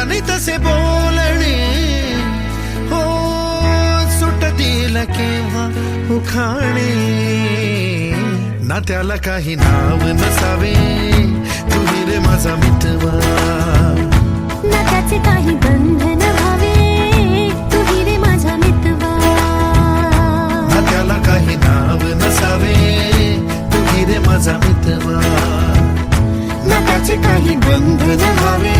त्याने तसे बोलणे हो सुटतील केव्हा उखाणे. ना त्याला काही नाव नसावे तुम्ही रे माझा मितवा ना त्याचे काही बंधन व्हावे तुम्ही हिरे माझा मितवा ना त्याला काही नाव नसावे तुम्ही रे माझा मितवा ना त्याचे काही बंधन व्हावे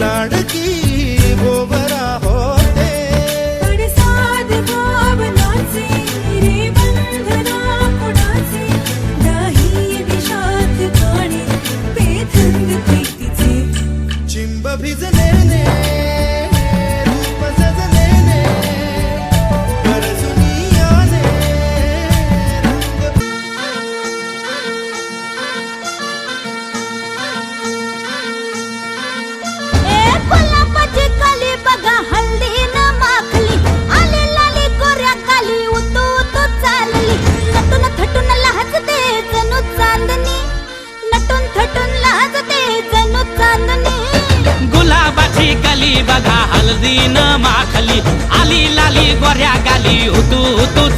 लाडकी वो कशी कली बघा हलदी न माखली. आली लाली गोऱ्या गाली हुतू हुतू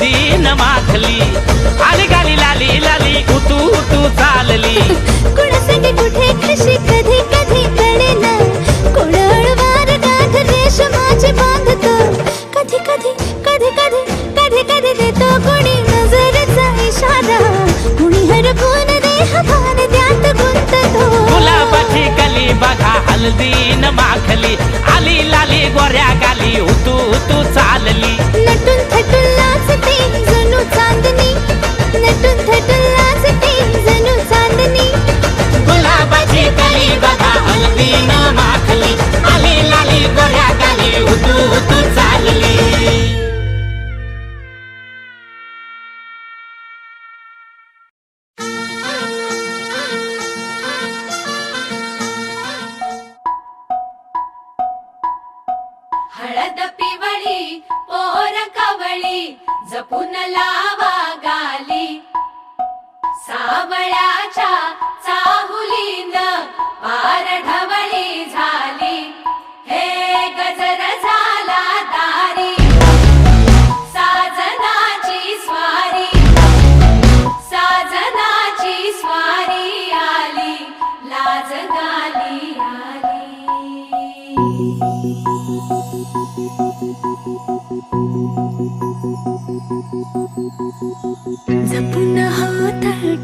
दिन माखली. आली गाली लाली लाली उतू उतू चालली. कोण संगे कुठे कधी कधी कळेना. कोळवार गाठ रेशमाची बांधतो. कधी कधी कधी बघा हलदी माखली. आली लाली गोऱ्या गाली उतू उतू चालली. नटून थटून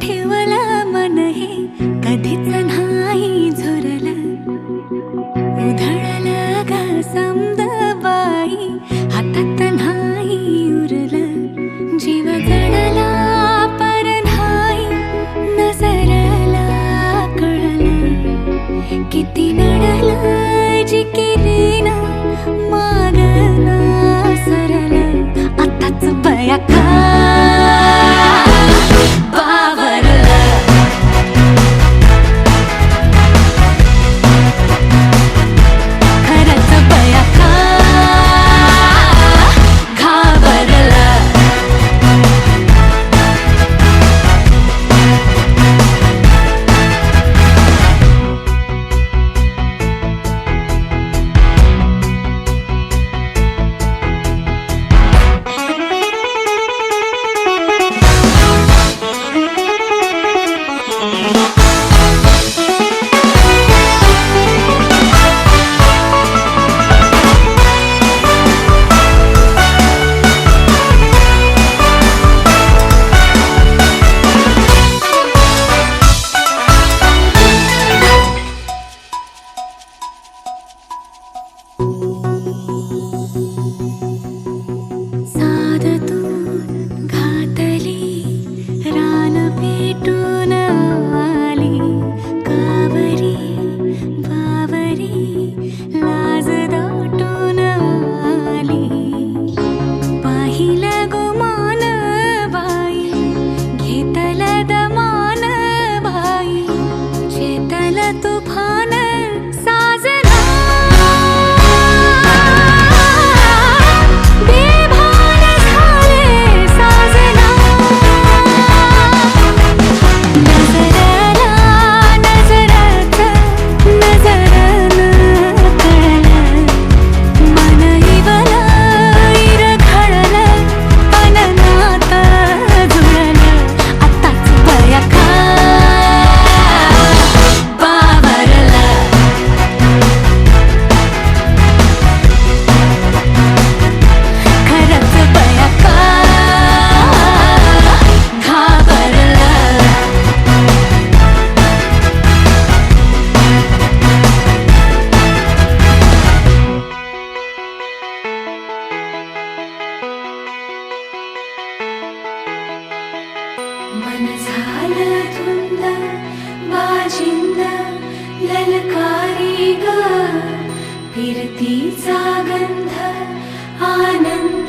ठेवला.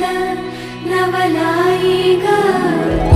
गंध आनंद नवलाई ग